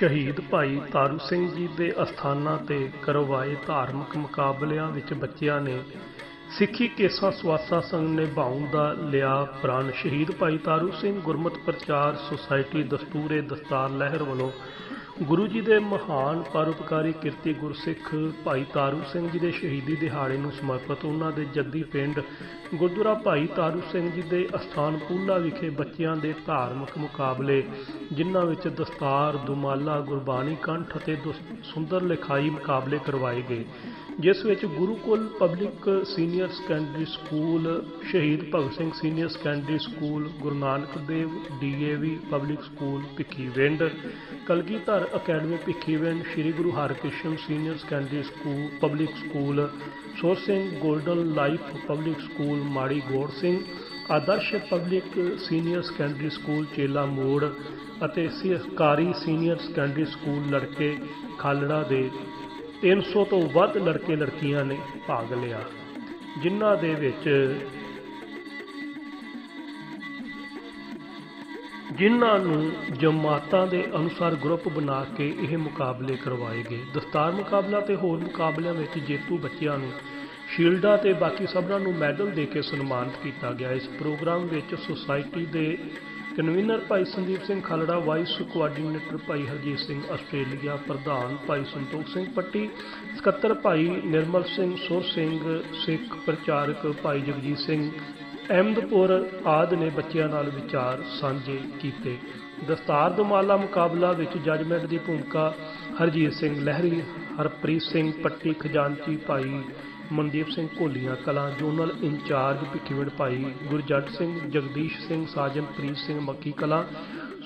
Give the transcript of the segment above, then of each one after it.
ਸ਼ਹੀਦ ਭਾਈ ਤਾਰੂ ਸਿੰਘ ਜੀ ਦੇ ਅਸਥਾਨਾਂ ਤੇ ਕਰਵਾਏ ਧਾਰਮਿਕ ਮੁਕਾਬਲਿਆਂ ਵਿੱਚ ਬੱਚਿਆਂ ਨੇ ਸਿੱਖੀ ਕੇਸਾਂ ਸਵਾਸਾ ਸੰਘ ਨੇ ਭਾਉ ਦਾ ਲਿਆ ਪ੍ਰਣ। ਸ਼ਹੀਦ ਭਾਈ ਤਾਰੂ ਸਿੰਘ ਗੁਰਮਤ ਪ੍ਰਚਾਰ ਸੁਸਾਇਟੀ ਦਸਤੂਰੇ ਦਸਤਾਰ ਲਹਿਰ ਵੱਲੋਂ ਗੁਰੂ ਜੀ ਦੇ ਮਹਾਨ ਪਰਉਪਕਾਰੀ ਕਿਰਤੀ ਗੁਰਸਿੱਖ ਭਾਈ ਤਾਰੂ ਸਿੰਘ ਜੀ ਦੇ ਸ਼ਹੀਦੀ ਦਿਹਾੜੇ ਨੂੰ ਸਮਰਪਿਤ ਉਹਨਾਂ ਦੇ ਜੱਦੀ ਪਿੰਡ ਗੁਰਦੁਆਰਾ ਭਾਈ ਤਾਰੂ ਸਿੰਘ ਜੀ ਦੇ ਅਸਥਾਨ ਪੂਲਾ ਵਿਖੇ ਬੱਚਿਆਂ ਦੇ ਧਾਰਮਿਕ ਮੁਕਾਬਲੇ, ਜਿਨ੍ਹਾਂ ਵਿੱਚ ਦਸਤਾਰ, ਦੁਮਾਲਾ, ਗੁਰਬਾਣੀ ਕੰਠ ਅਤੇ ਦੁਸ- ਸੁੰਦਰ ਲਿਖਾਈ ਮੁਕਾਬਲੇ ਕਰਵਾਏ ਗਏ। ਜਿਸ ਵਿੱਚ Gurukul public senior secondary school Shaheed Bhagat Singh senior secondary school Guru Nanak Dev DAV public school Bhikhiwind Kalgidhar academy Bhikhiwind Sri Guru Harkrishan senior secondary school public school Sur Singh golden life public school Mari Gaur Singh, Adarsh public senior secondary school Chela Mor ਅਤੇ ਸਰਕਾਰੀ senior secondary school ਲੜਕੇ ਖਾਲੜਾ ਦੇ 300 ਤੋਂ ਵੱਧ ਲੜਕੇ ਲੜਕੀਆਂ ਨੇ ਭਾਗ ਲਿਆ, ਜਿਨ੍ਹਾਂ ਦੇ ਵਿੱਚ ਜਿਨ੍ਹਾਂ ਨੂੰ ਜਮਾਤਾਂ ਦੇ ਅਨੁਸਾਰ ਗਰੁੱਪ ਬਣਾ ਕੇ ਇਹ ਮੁਕਾਬਲੇ ਕਰਵਾਏ ਗਏ। ਦਸਤਾਰ ਮੁਕਾਬਲਾ ਤੇ ਹੋਰ ਮੁਕਾਬਲਿਆਂ ਵਿੱਚ ਜੇਤੂ ਬੱਚਿਆਂ ਨੂੰ ਸ਼ੀਲਡਾਂ ਤੇ ਬਾਕੀ ਸਭਨਾਂ ਨੂੰ ਮੈਡਲ ਦੇ ਕੇ ਸਨਮਾਨਿਤ ਕੀਤਾ ਗਿਆ। ਇਸ ਪ੍ਰੋਗਰਾਮ ਵਿੱਚ ਸੁਸਾਇਟੀ ਦੇ convener Bhai Sandeep Singh Khalra vice coordinator Bhai Harjit Singh, Australia ਪ੍ਰਧਾਨ ਭਾਈ ਸੰਤੋਖ ਸਿੰਘ ਪੱਟੀ, ਸਕੱਤਰ ਭਾਈ ਨਿਰਮਲ ਸਿੰਘ, ਸੁਰ ਸਿੰਘ, ਸਿੱਖ ਪ੍ਰਚਾਰਕ ਭਾਈ ਜਗਜੀਤ ਸਿੰਘ, ਅਹਿਮਦਪੁਰ ਆਦਿ ਨੇ ਬੱਚਿਆਂ ਨਾਲ ਵਿਚਾਰ ਸਾਂਝੇ ਕੀਤੇ। ਦਸਤਾਰ ਦੁਮਾਲਾ ਮੁਕਾਬਲਾ ਵਿੱਚ ਜੱਜਮੈਂਟ ਦੀ ਭੂਮਿਕਾ ਹਰਜੀਤ ਸਿੰਘ ਲਹਿਰੀ, ਹਰਪ੍ਰੀਤ ਸਿੰਘ ਪੱਟੀ, ਖਜ਼ਾਨਚੀ ਭਾਈ ਮਨਦੀਪ ਸਿੰਘ ਕੋਲੀਆਂ ਕਲਾਂ ਜ਼ੋਨਲ ਇੰਚਾਰਜ ਭਿੱਖੀਵਿੰਡ ਭਾਈ ਗੁਰਜੱਟ ਸਿੰਘ, ਜਗਦੀਸ਼ ਸਿੰਘ ਸਾਜਨਪ੍ਰੀਤ ਸਿੰਘ ਮੱਕੀ ਕਲਾਂ,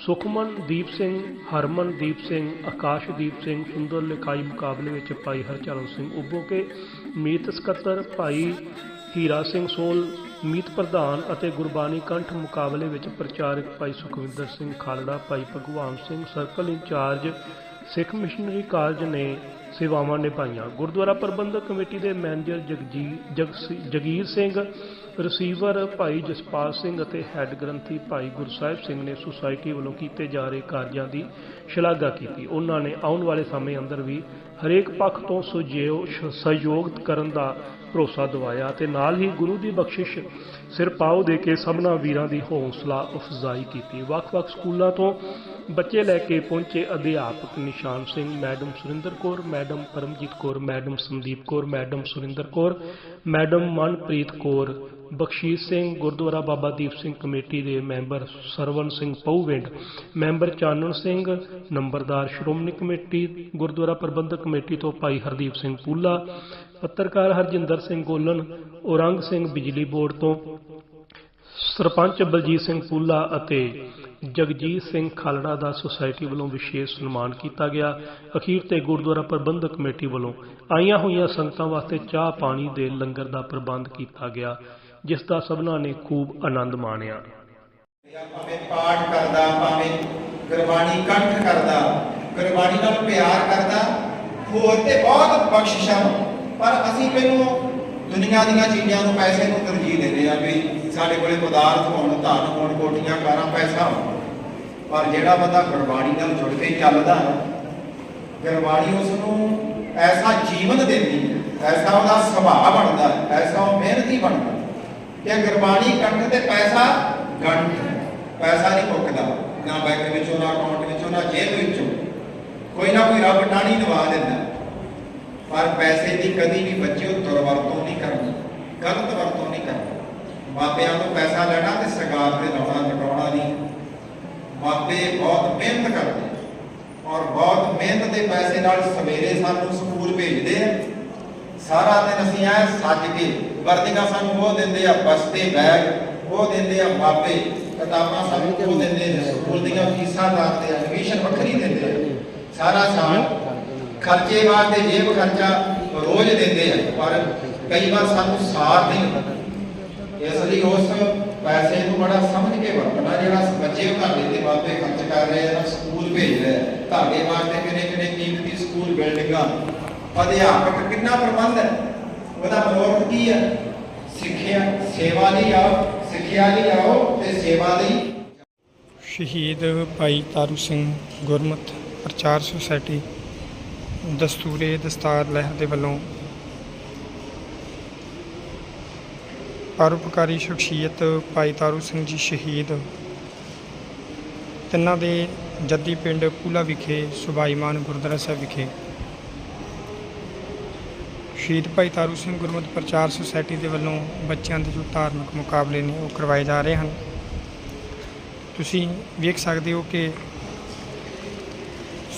ਸੁਖਮਨਦੀਪ ਸਿੰਘ, ਹਰਮਨਦੀਪ ਸਿੰਘ, ਆਕਾਸ਼ਦੀਪ ਸਿੰਘ, ਸੁੰਦਰ ਲਿਖਾਈ ਮੁਕਾਬਲੇ ਵਿੱਚ ਭਾਈ ਹਰਚਰਨ ਸਿੰਘ ਉਬੋਕੇ ਮੀਤ ਸਕੱਤਰ ਭਾਈ ਹੀਰਾ ਸਿੰਘ ਸੋਲ, ਮੀਤ ਪ੍ਰਧਾਨ ਅਤੇ ਗੁਰਬਾਣੀ ਕੰਠ ਮੁਕਾਬਲੇ ਵਿੱਚ ਪ੍ਰਚਾਰਕ ਭਾਈ Sukhwinder Singh Khalra, Bhai Bhagwan Singh, circle incharge, Sikh missionary college ਨੇ ਸੇਵਾਵਾਂ ਨਿਭਾਈਆਂ। ਗੁਰਦੁਆਰਾ ਪ੍ਰਬੰਧਕ ਕਮੇਟੀ ਦੇ ਮੈਨੇਜਰ ਜਗਜੀ ਜਗੀਰ ਸਿੰਘ ਰਿਸੀਵਰ ਭਾਈ ਜਸਪਾਲ ਸਿੰਘ ਅਤੇ ਹੈੱਡ ਗ੍ਰੰਥੀ ਭਾਈ ਗੁਰਸਾਹਿਬ ਸਿੰਘ ਨੇ ਸੁਸਾਇਟੀ ਵੱਲੋਂ ਕੀਤੇ ਜਾ ਰਹੇ ਕਾਰਜਾਂ ਦੀ ਸ਼ਲਾਘਾ ਕੀਤੀ। ਉਹਨਾਂ ਨੇ ਆਉਣ ਵਾਲੇ ਸਮੇਂ ਅੰਦਰ ਵੀ ਹਰੇਕ ਪੱਖ ਤੋਂ ਸੁਜਿਓ ਸਹਿਯੋਗ ਕਰਨ ਦਾ ਭਰੋਸਾ ਦਿਵਾਇਆ ਤੇ ਨਾਲ ਹੀ ਗੁਰੂ ਦੀ ਬਖਸ਼ਿਸ਼ ਸਿਰ ਪਾਉ ਦੇ ਕੇ ਸਭਨਾ ਵੀਰਾਂ ਦੀ ਹੌਸਲਾ ਅਫਜ਼ਾਈ ਕੀਤੀ। ਵੱਖ-ਵੱਖ ਸਕੂਲਾਂ ਤੋਂ ਬੱਚੇ ਲੈ ਕੇ ਪਹੁੰਚੇ ਅਧਿਆਪਕ Nishan Singh, madam Surinder Kaur, madam Paramjit Kaur, madam Sandeep Kaur, madam Surinder Kaur, madam Manpreet Kaur, Bakhshish Singh, Gurdwara Baba Deep Singh committee ਦੇ ਮੈਂਬਰ ਸਰਵਨ ਸਿੰਘ ਪਉਵਿੰਡ ਮੈਂਬਰ ਚਾਨਣ ਸਿੰਘ, ਨੰਬਰਦਾਰ ਸ਼੍ਰੋਮਣੀ ਕਮੇਟੀ, ਗੁਰਦੁਆਰਾ ਪ੍ਰਬੰਧਕ ਕਮੇਟੀ ਤੋਂ ਭਾਈ ਹਰਦੀਪ ਸਿੰਘ ਪੂਲਾ ਪੱਤਰਕਾਰ ਹਰਜਿੰਦਰ ਸਿੰਘ ਗੋਲਨ, ਔਰੰਗ ਸਿੰਘ ਬਿਜਲੀ ਬੋਰਡ ਤੋਂ ਸਰਪੰਚ ਬਲਜੀਤ ਸਿੰਘ ਪੂਲਾ ਅਤੇ ਜਗਜੀਤ ਸਿੰਘ ਖਾਲੜਾ ਦਾ ਸੁਸਾਇਟੀ ਵੱਲੋਂ ਵਿਸ਼ੇਸ਼ ਸਨਮਾਨ ਕੀਤਾ ਗਿਆ। ਅਖੀਰ ਤੇ ਗੁਰਦੁਆਰਾ ਪ੍ਰਬੰਧਕ ਕਮੇਟੀ ਵੱਲੋਂ ਆਈਆਂ ਹੋਈਆਂ ਸੰਗਤਾਂ ਵਾਸਤੇ ਚਾਹ ਪਾਣੀ ਦੇ ਲੰਗਰ ਦਾ ਪ੍ਰਬੰਧ ਕੀਤਾ ਗਿਆ, ਜਿਸ ਦਾ ਸਭਨਾਂ ਨੇ ਖੂਬ ਆਨੰਦ ਮਾਣਿਆ। ਭਾਵੇਂ ਪਾਠ ਕਰਦਾ, ਭਾਵੇਂ ਗੁਰਬਾਣੀ ਕੰਠ ਕਰਦਾ, ਗੁਰਬਾਣੀ ਨਾਲ ਪਿਆਰ ਕਰਦਾ, ਹੋਰ ਤੇ ਬਹੁਤ ਬਖਸ਼ਿਸ਼ਾਂ ਪਰ ਅਸੀਂ ਮੈਨੂੰ ਦੁਨੀਆ ਦੀਆਂ ਚੀਜ਼ਾਂ ਨੂੰ ਪੈਸੇ ਨੂੰ ਤਰਜੀਹ ਦਿੰਦੇ ਆ ਵੀ ਸਾਡੇ ਕੋਲੇ ਪਦਾਰਥ ਹੋਣ, ਧਨ ਹੋਣ, ਕੋਠੀਆਂ, ਕਾਰਾਂ, ਪੈਸਾ ਹੋਣ। ਪਰ ਜਿਹੜਾ ਬੰਦਾ ਗੁਰਬਾਣੀ ਨਾਲ ਜੁੜ ਕੇ ਚੱਲਦਾ ਹੈ, ਗੁਰਬਾਣੀ ਉਸ ਨੂੰ ਐਸਾ ਜੀਵਨ ਦਿੰਦੀ ਹੈ, ਐਸਾ ਉਹਦਾ ਸੁਭਾਅ ਬਣਦਾ ਹੈ, ਐਸਾ ਉਹ ਮਿਹਨਤੀ ਬਣਦਾ ਕਿ ਗੁਰਬਾਣੀ ਕੰਠ ਤੇ ਪੈਸਾ ਗੰਢ ਪੈਸਾ ਨਹੀਂ ਮੁੱਕਦਾ ਨਾ ਬੈਂਕ ਵਿੱਚੋਂ, ਨਾ ਅਕਾਊਂਟ ਵਿੱਚੋਂ, ਨਾ ਜੇਬ ਵਿੱਚੋਂ। ਕੋਈ ਨਾ ਕੋਈ ਰੱਬ ਟਾਣੀ ਦਵਾ ਦਿੰਦਾ ਪਰ ਪੈਸੇ ਦੀ ਕਦੀ ਵੀ ਬੱਚਿਓ ਦੁਰਵਰਤੋਂ ਨਹੀਂ ਕਰਨੀ, ਗਲਤ ਵਰਤੋਂ ਨਹੀਂ ਕਰਨੀ। ਮਾਪਿਆਂ ਤੋਂ ਪੈਸਾ ਲੈਣਾ ਤੇ ਸਰਕਾਰ ਤੇ ਲਾਉਣਾ ਲਗਾਉਣਾ ਨਹੀਂ। ਮਾਪੇ ਬਹੁਤ ਮਿਹਨਤ ਕਰਦੇ ਔਰ ਬਹੁਤ ਮਿਹਨਤ ਦੇ ਪੈਸੇ ਨਾਲ ਸਵੇਰੇ ਸਾਨੂੰ ਸਕੂਲ ਭੇਜਦੇ ਆ। ਸਾਰਾ ਦਿਨ ਅਸੀਂ ਐ ਸੱਜ ਕੇ ਵਰਦੀਆਂ ਸਾਨੂੰ ਉਹ ਦਿੰਦੇ ਆ ਬਸਤੇ ਬੈਗ, ਉਹ ਦਿੰਦੇ ਆ ਮਾਪੇ ਕਿਤਾਬਾਂ ਸਾਨੂੰ ਉਹ ਦਿੰਦੇ ਨੇ, ਸਕੂਲ ਦੀਆਂ ਫੀਸਾਂ ਲਾਉਂਦੇ ਆ ਐਡਮਿਸ਼ਨ ਵੱਖਰੀ ਦਿੰਦੇ ਆ। ਸਾਰਾ ਸਾਲ ਖਰਚੇ ਵਾਸਤੇ ਜੇਬ ਖਰਚਾ ਰੋਜ਼ ਦਿੰਦੇ ਆ, ਪਰ ਕਈ ਵਾਰ ਸਾਨੂੰ ਸਾਥ ਨਹੀਂ ਹੁੰਦਾ ਇਸ ਲਈ ਉਸ ਪੈਸੇ ਨੂੰ ਬੜਾ ਸਮਝ ਕੇ ਵਰਤਣਾ, ਜਿਹੜਾ ਬੱਚੇ ਘਰ ਦੇ ਮਾਪੇ ਖਰਚ ਕਰ ਰਹੇ ਆ ਸਕੂਲ ਭੇਜ ਰਹੇ ਤੁਹਾਡੇ ਵਾਸਤੇ ਕਿੰਨੇ ਕਿੰਨੇ ਕੀਮਤੀ ਸਕੂਲ ਬਿਲਡਿੰਗਾਂ, ਅਧਿਆਪਕ ਕਿੰਨਾ ਪ੍ਰਬੰਧ ਹੈ? ਉਹਦਾ ਮਨੋਰਥ ਕੀ ਹੈ? ਸਿੱਖਿਆ, ਸੇਵਾ ਲਈ ਆਓ, ਸਿੱਖਿਆ ਲਈ ਆਓ ਤੇ ਸੇਵਾ ਲਈ ਸ਼ਹੀਦ ਭਾਈ ਤਾਰੂ ਸਿੰਘ ਗੁਰਮਤ ਪ੍ਰਚਾਰ ਸੁਸਾਇਟੀ ਦਸਤੂਰੇ ਦਸਤਾਰ ਲਹਿਰ ਦੇ ਵੱਲੋਂ ਪਰਉਪਕਾਰੀ ਸ਼ਖਸੀਅਤ ਭਾਈ ਤਾਰੂ ਸਿੰਘ ਜੀ ਸ਼ਹੀਦ। ਤਿੰਨਾਂ ਦੇ ਜੱਦੀ ਪਿੰਡ ਪੂਲਾ ਵਿਖੇ ਸੁਭਾਈਮਾਨ ਗੁਰਦੁਆਰਾ ਸਾਹਿਬ ਵਿਖੇ। ਸ਼ਹੀਦ ਭਾਈ ਤਾਰੂ ਸਿੰਘ ਗੁਰਮਤਿ ਪ੍ਰਚਾਰ ਸੁਸਾਇਟੀ ਦੇ ਵੱਲੋਂ ਬੱਚਿਆਂ ਦੇ ਜੋ ਧਾਰਮਿਕ ਮੁਕਾਬਲੇ ਨੇ ਉਹ ਕਰਵਾਏ ਜਾ ਰਹੇ ਹਨ। ਤੁਸੀਂ ਵੇਖ ਸਕਦੇ ਹੋ ਕਿ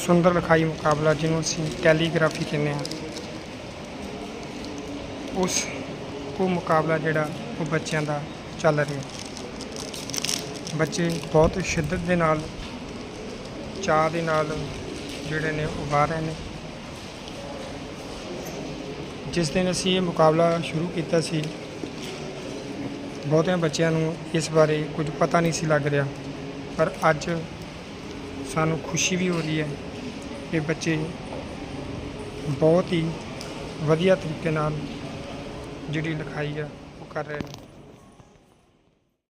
ਸੁੰਦਰ ਲਿਖਾਈ ਮੁਕਾਬਲਾ ਜਿਹਨੂੰ ਅਸੀਂ ਕੈਲੀਗ੍ਰਾਫੀ ਕਹਿੰਦੇ ਹਾਂ। ਉਸ ਉਹ ਮੁਕਾਬਲਾ ਜਿਹੜਾ ਉਹ ਬੱਚਿਆਂ ਦਾ ਚੱਲ ਰਿਹਾ। ਬੱਚੇ ਬਹੁਤ ਸ਼ਿੱਦਤ ਦੇ ਨਾਲ ਚਾਹ ਦੇ ਨਾਲ ਜਿਹੜੇ ਨੇ ਉਗਾ ਰਹੇ ਨੇ। ਜਿਸ ਦਿਨ ਅਸੀਂ ਇਹ ਮੁਕਾਬਲਾ ਸ਼ੁਰੂ ਕੀਤਾ ਸੀ, ਬਹੁਤਿਆਂ ਬੱਚਿਆਂ ਨੂੰ ਇਸ ਬਾਰੇ ਕੁਝ ਪਤਾ ਨਹੀਂ ਸੀ ਲੱਗ ਰਿਹਾ। ਪਰ ਅੱਜ ਸਾਨੂੰ ਖੁਸ਼ੀ ਵੀ ਹੋ ਰਹੀ ਹੈ ਕਿ ਬੱਚੇ ਬਹੁਤ ਹੀ ਵਧੀਆ ਤਰੀਕੇ ਨਾਲ ਜਿਹੜੀ ਲਿਖਾਈ ਆ ਉਹ ਕਰ ਰਹੇ ਨੇ।